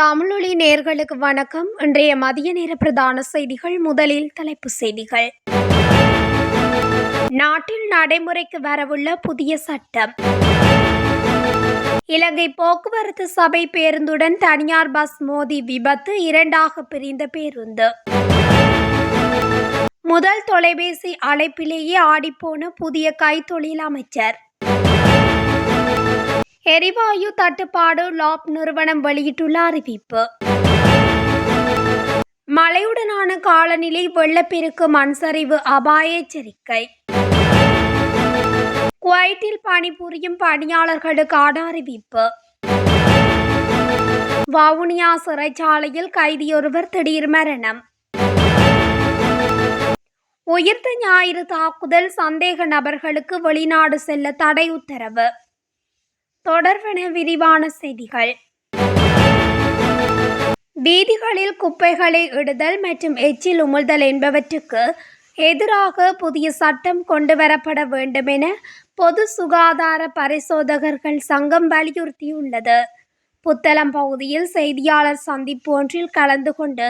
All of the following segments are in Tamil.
தமிழொலி நேர்களுக்கு வணக்கம். இன்றைய மதிய நேர பிரதான செய்திகள் முதலில் தலைப்பு செய்திகள். நாட்டில் நடைமுறைக்கு வரவுள்ள புதிய சட்டம். இலங்கை போக்குவரத்து சபை பேருந்துடன் தனியார் பஸ் மோதி விபத்து இரண்டாக பிரிந்த பேருந்து. முதல் தொலைபேசி அழைப்பிலேயே ஆடிப்போன புதிய கைத்தொழில் அமைச்சர். எரிவாயு தட்டுப்பாடு லாப் நிறுவனம் வெளியிட்டுள்ள அறிவிப்பு. மழையுடனான காலநிலை வெள்ளப்பெருக்கு மண்சரிவு அபாய எச்சரிக்கை. குவைட்டில் பணிபுரியும் பணியாளர்களுக்கான அறிவிப்பு. வவுனியா சிறைச்சாலையில் கைதியொருவர் திடீர் மரணம். உயிர்த்த ஞாயிறு தாக்குதல் சந்தேக நபர்களுக்கு வெளிநாடு செல்ல தடை உத்தரவு. தொடர்வன விரிவான செய்திகள். வீதிகளில் குப்பைகளை இடுதல் மற்றும் எச்சில் உமிழ்தல் என்பவற்றுக்கு எதிராக புதிய சட்டம் கொண்டுவரப்பட வேண்டும் என பொது சுகாதார பரிசோதகர்கள் சங்கம் வலியுறுத்தியுள்ளது. புத்தளம் பகுதியில் செய்தியாளர் சந்திப்பு ஒன்றில் கலந்து கொண்டு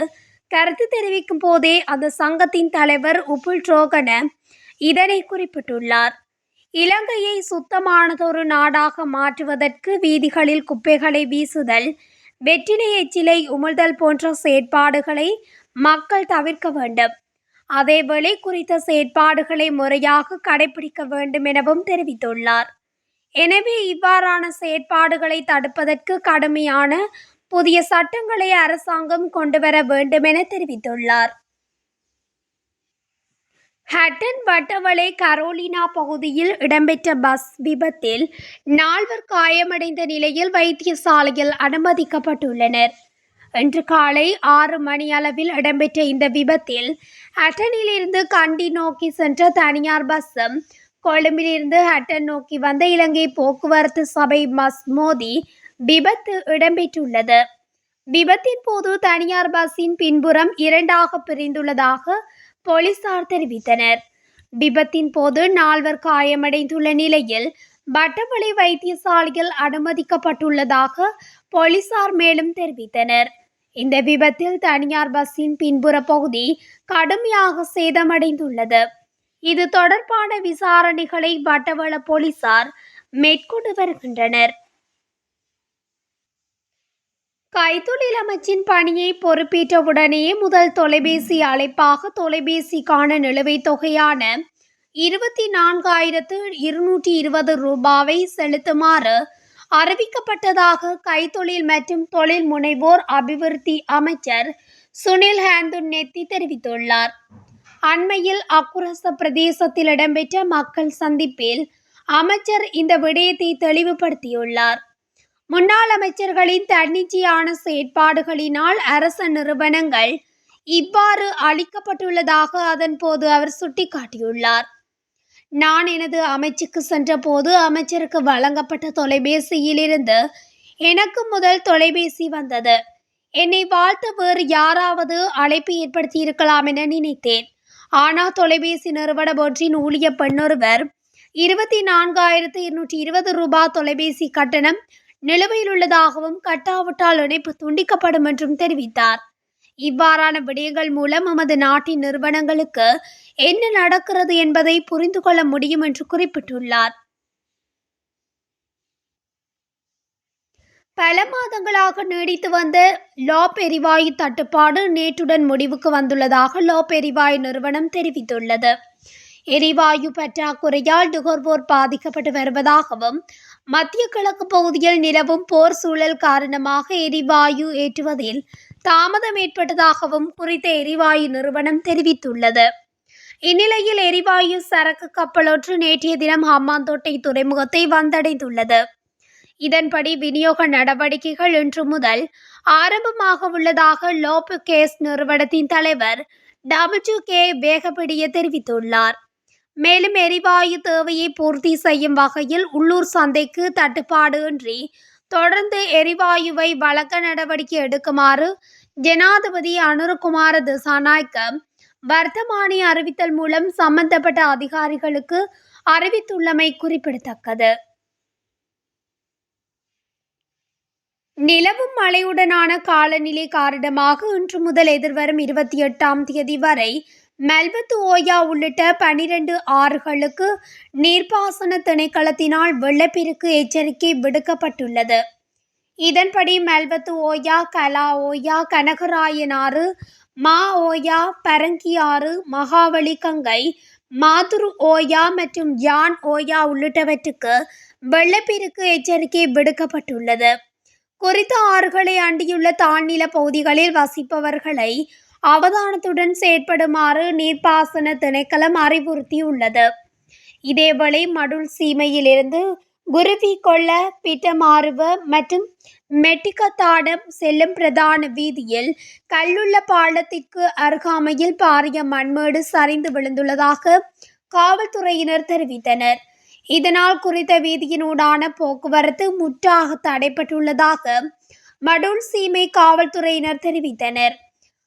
கருத்து தெரிவிக்கும் போதே அந்த சங்கத்தின் தலைவர் உபுல் ட்ரோகன இதனை குறிப்பிட்டுள்ளார். இலங்கையை சுத்தமானதொரு நாடாக மாற்றுவதற்கு வீதிகளில் குப்பைகளை வீசுதல் வெற்றிலை எச்சிலை உமிழ்தல் போன்ற செயற்பாடுகளை மக்கள் தவிர்க்க வேண்டும். அதேவேளை குறித்த செயற்பாடுகளை முறையாக கடைபிடிக்க வேண்டும் எனவும் தெரிவித்துள்ளார். எனவே இவ்வாறான செயற்பாடுகளை தடுப்பதற்கு கடுமையான புதிய சட்டங்களை அரசாங்கம் கொண்டுவர வேண்டும் என தெரிவித்துள்ளார். ஹட்டன் வட்டவளை கரோலினா பகுதியில் இடம்பெற்ற பஸ் விபத்தில் நால்வர் காயமடைந்த நிலையில் வைத்தியசாலையில் அனுமதிக்கப்பட்டுள்ளனர். இன்று காலை ஆறு மணி அளவில் இடம்பெற்ற இந்த விபத்தில் ஹட்டனிலிருந்து கண்டி நோக்கி சென்ற தனியார் பஸ்ஸும் கொழும்பிலிருந்து ஹட்டன் நோக்கி வந்த இலங்கை போக்குவரத்து சபை பஸ் மோதி விபத்து இடம்பெற்றுள்ளது. விபத்தின் போது தனியார் பஸ்ஸின் பின்புறம் இரண்டாக பிரிந்துள்ளதாக போலீசார் தெரிவித்தனர். விபத்தின் போது நால்வர் காயமடைந்துள்ள நிலையில் வட்டவளை வைத்தியசாலையில் அனுமதிக்கப்பட்டுள்ளதாக போலீசார் மேலும் தெரிவித்தனர். இந்த விபத்தில் தனியார் பஸ்ஸின் பின்புற பகுதி கடுமையாக சேதமடைந்துள்ளது. இது தொடர்பான விசாரணைகளை வட்டவள போலீசார் மேற்கொண்டு வருகின்றனர். கைத்தொழில் அமைச்சின் பணியை பொறுப்பேற்றவுடனே முதல் தொலைபேசி அழைப்பாக தொலைபேசிக்கான நிலுவைத் தொகையான இருபத்தி நான்காயிரத்து இருநூற்றி இருபது ரூபாவை செலுத்துமாறு அறிவிக்கப்பட்டதாக கைத்தொழில் மற்றும் தொழில் முனைவோர் அபிவிருத்தி அமைச்சர் சுனில் ஹேந்துன் நெத்தி தெரிவித்துள்ளார். அண்மையில் அக்குரச பிரதேசத்தில் இடம்பெற்ற மக்கள் சந்திப்பில் அமைச்சர் இந்த விடயத்தை தெளிவுபடுத்தியுள்ளார். முன்னாள் அமைச்சர்களின் தன்னிச்சையான செயற்பாடுகளினால் அரச நிறுவனங்கள் இவ்வாறு அளிக்கப்பட்டுள்ளதாக அதன் போது அவர் சுட்டிக்காட்டியுள்ளார். நான் எனது அமைச்சுக்கு சென்றபோது அமைச்சருக்கு வழங்கப்பட்ட தொலைபேசியிலிருந்து எனக்கு முதல் தொலைபேசி வந்தது. என்னை வாழ்த்த வேறு யாராவது அழைப்பு ஏற்படுத்தி இருக்கலாம் என நினைத்தேன். ஆனால் தொலைபேசி நிறுவனம் ஒன்றின் ஊழிய பெண்ணொருவர் இருபத்தி நான்காயிரத்து இருநூற்றி இருபது ரூபாய் தொலைபேசி கட்டணம் நிலுவையில் உள்ளதாகவும் கட்டாவிட்டால் இணைப்பு துண்டிக்கப்படும் என்றும் தெரிவித்தார். இவ்வாறான விடயங்கள் மூலம் நமது நாட்டின் நிறுவனங்களுக்கு என்ன நடக்கிறது என்பதை புரிந்து கொள்ள முடியும் என்று குறிப்பிட்டுள்ளார். பல மாதங்களாக நீடித்து வந்த லாப் எரிவாயு தட்டுப்பாடு நேற்றுடன் முடிவுக்கு வந்துள்ளதாக லாப் எரிவாயு நிறுவனம் தெரிவித்துள்ளது. எரிவாயு பற்றாக்குறையால் நுகர்வோர் பாதிக்கப்பட்டு வருவதாகவும் மத்திய கிழக்கு பகுதியில் நிலவும் போர் சூழல் காரணமாக எரிவாயு ஏற்றுவதில் தாமதம் ஏற்பட்டதாகவும் குறித்த எரிவாயு நிறுவனம் தெரிவித்துள்ளது. இந்நிலையில் எரிவாயு சரக்கு கப்பலொன்று நேற்றைய தினம் ஹம்மாந்தோட்டை துறைமுகத்தை வந்தடைந்துள்ளது. இதன்படி விநியோக நடவடிக்கைகள் இன்று முதல் ஆரம்பமாக உள்ளதாக லோப் கேஸ் நிறுவனத்தின் தலைவர் டபிள்யூ கே வேகப்பிடிய தெரிவித்துள்ளார். மேலும் எரிவாயு தேவையை பூர்த்தி செய்யும் வகையில் உள்ளூர் சந்தைக்கு தட்டுப்பாடு இன்றி தொடர்ந்து எரிவாயுவை வழங்க நடவடிக்கை எடுக்குமாறு ஜனாதிபதி அனுரகுமார திசாநாயக்க வர்த்தமானி அறிவித்தல் மூலம் சம்பந்தப்பட்ட அதிகாரிகளுக்கு அறிவித்துள்ளமை குறிப்பிடத்தக்கது. நிலவும் மழையுடனான காலநிலை காரணமாக இன்று முதல் எதிர்வரும் இருபத்தி எட்டாம் தேதி வரை மெல்பத்து ஓயா உள்ளிட்ட பனிரெண்டு ஆறுகளுக்கு நீர்ப்பாசன திணைக்களத்தினால் வெள்ளப்பெருக்கு எச்சரிக்கை விடுக்கப்பட்டுள்ளது. இதன்படி மெல்பத்து ஓயா கலா ஓயா கனகராயனாறு மா ஓயா பரங்கியாறு மகாவலி கங்கை மாதுரு ஓயா மற்றும் யான் ஓயா உள்ளிட்டவற்றுக்கு வெள்ளப்பெருக்கு எச்சரிக்கை விடுக்கப்பட்டுள்ளது. குறித்த ஆறுகளை அண்டியுள்ள தாழ்நில பகுதிகளில் வசிப்பவர்களை அவதானத்துடன் செயற்படுமாறு நீர்ப்பாசன திணைக்களம் அறிவுறுத்தியுள்ளது. இதேவேளை மடுல் சீமையிலிருந்து குருவி கொள்ள பிட்டமாறுவ மற்றும் மெட்டிக்கத்தாடம் செல்லும் பிரதான வீதியில் கல்லுள்ள பாலத்திற்கு அருகாமையில் பாரிய மண்மேடு சரிந்து விழுந்துள்ளதாக காவல்துறையினர் தெரிவித்தனர். இதனால் குறித்த வீதியினூடான போக்குவரத்து முற்றாக தடைப்பட்டுள்ளதாக மடூல் சீமை காவல்துறையினர் தெரிவித்தனர்.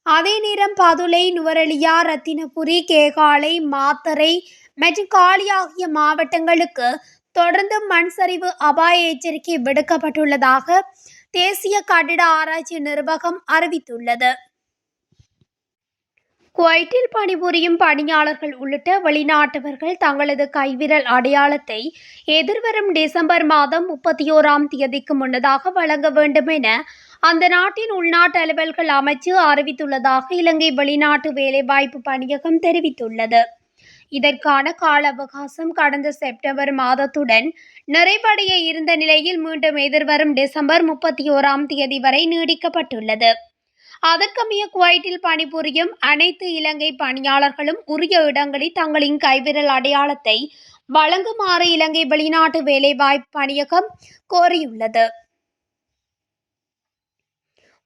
அதே நேரம் பதுளை நுவரெலியா ரத்தினபுரி கேகாலை மாத்தரை மற்றும் காலி ஆகிய மாவட்டங்களுக்கு தொடர்ந்து மண் சரிவு அபாய எச்சரிக்கை விடுக்கப்பட்டுள்ளதாக தேசிய கட்டிட ஆராய்ச்சி நிர்வாகம் அறிவித்துள்ளது. குவைட்டில் பணிபுரியும் பணியாளர்கள் உள்ளிட்ட வெளிநாட்டவர்கள் தங்களது கைவிரல் அடையாளத்தை எதிர்வரும் டிசம்பர் மாதம் முப்பத்தி ஓராம் தேதிக்கு முன்னதாக வழங்க வேண்டும் என அந்த நாட்டின் உள்நாட்டு அலுவல்கள் அமைச்சு அறிவித்துள்ளதாக இலங்கை வெளிநாட்டு வேலைவாய்ப்பு பணியகம் தெரிவித்துள்ளது. இதற்கான கால அவகாசம் கடந்த செப்டம்பர் மாதத்துடன் நிறைவடைய இருந்த நிலையில் மீண்டும் எதிர்வரும் டிசம்பர் முப்பத்தி ஓராம் தேதி வரை நீடிக்கப்பட்டுள்ளது. அதற்கமைய குவைட்டில் பணிபுரியும் அனைத்து இலங்கை பணியாளர்களும் உரிய இடங்களில் தங்களின் கைவிரல் அடையாளத்தை வழங்குமாறு இலங்கை வெளிநாட்டு வேலைவாய்ப்பு பணியகம் கோரியுள்ளது.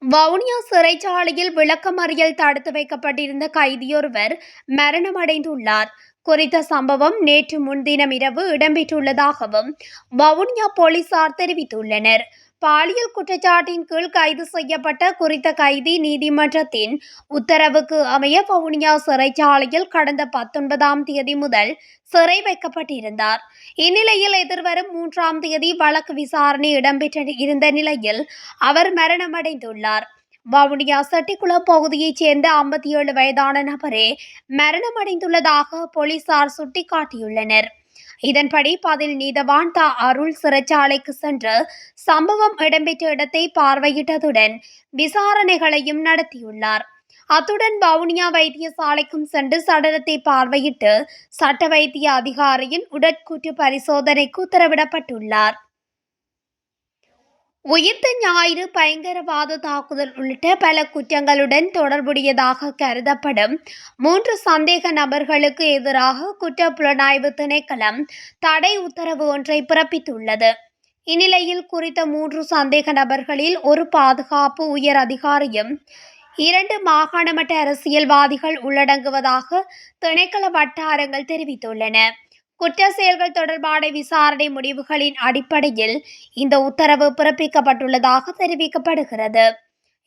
வவுனியா சிறைச்சாலையில் விளக்கமறியல் தடுத்து வைக்கப்பட்டிருந்த கைதியொருவர் மரணமடைந்துள்ளார். குறித்த சம்பவம் நேற்று முன்தினம் இரவு இடம்பெற்றுள்ளதாகவும் வவுனியா போலீசார் தெரிவித்துள்ளனர். பாலியல் குற்றச்சாட்டின் கீழ் கைது செய்யப்பட்ட குறித்த கைதி நீதிமன்றத்தின் உத்தரவுக்கு அமைய வவுனியா சிறைச்சாலையில் கடந்த பத்தொன்பதாம் தேதி முதல் சிறை வைக்கப்பட்டிருந்தார். இந்நிலையில் எதிர்வரும் மூன்றாம் தேதி வழக்கு விசாரணை இடம்பெற்ற இருந்த நிலையில் அவர் மரணமடைந்துள்ளார். வவுனியா சட்டிக்குளம் பகுதியைச் சேர்ந்த ஐம்பத்தி ஏழு வயதான நபரே மரணமடைந்துள்ளதாக போலீசார் சுட்டிக்காட்டியுள்ளனர். இதன்படி பதில் நீதவான் தா அருள் சிறைச்சாலைக்கு சென்று சம்பவம் இடம்பெற்ற இடத்தை பார்வையிட்டதுடன் விசாரணைகளையும் நடத்தியுள்ளார். அத்துடன் வவுனியா வைத்தியசாலைக்கும் சென்று சடலத்தை பார்வையிட்டு சட்ட வைத்திய அதிகாரியின் உடற்கூற்று பரிசோதனைக்கு உத்தரவிடப்பட்டுள்ளார். உயிர்த்த ஞாயிறு பயங்கரவாத தாக்குதல் உள்ளிட்ட பல குற்றங்களுடன் தொடர்புடையதாக கருதப்படும். மூன்று சந்தேக நபர்களுக்கு எதிராக குற்ற புலனாய்வு திணைக்களம் தடை உத்தரவு ஒன்றை பிறப்பித்துள்ளது. இந்நிலையில் குறித்த மூன்று சந்தேக நபர்களில் ஒரு பாதுகாப்பு உயர் அதிகாரியும் இரண்டு மாகாண மட்ட அரசியல்வாதிகள் உள்ளடங்குவதாக திணைக்கள வட்டாரங்கள் தெரிவித்துள்ளன. குற்ற செயல்கள் தொடர்பான விசாரணை முடிவுகளின் அடிப்படையில் இந்த உத்தரவு பிறப்பிக்கப்பட்டுள்ளதாக தெரிவிக்கப்படுகிறது.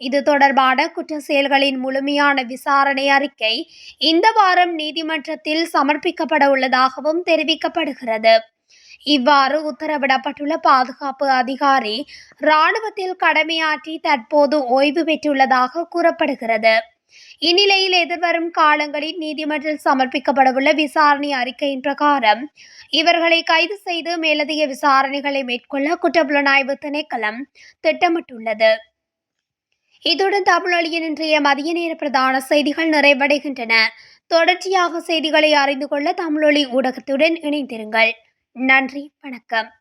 இது தொடர்பான குற்ற செயல்களின் முழுமையான விசாரணை அறிக்கை இந்த வாரம் நீதிமன்றத்தில் சமர்ப்பிக்கப்பட உள்ளதாகவும் தெரிவிக்கப்படுகிறது. இவ்வாறு உத்தரவிடப்பட்டுள்ள பாதுகாப்பு அதிகாரி இராணுவத்தில் கடமையாற்றி தற்போது ஓய்வு பெற்றுள்ளதாக கூறப்படுகிறது. இந்நிலையில் எதிர்வரும் காலங்களில் நீதிமன்றில் சமர்ப்பிக்கப்படவுள்ள விசாரணை அறிக்கையின் பிரகாரம் இவர்களை கைது செய்து மேலதிக விசாரணைகளை மேற்கொள்ள குற்றப்புலனாய்வு திணைக்களம் திட்டமிட்டுள்ளது. இத்துடன் தமிழொலியின் இன்றைய மதிய நேர பிரதான செய்திகள் நிறைவடைகின்றன. தொடர்ச்சியாக செய்திகளை அறிந்து கொள்ள தமிழொலி ஊடகத்துடன் இணைந்திருங்கள். நன்றி வணக்கம்.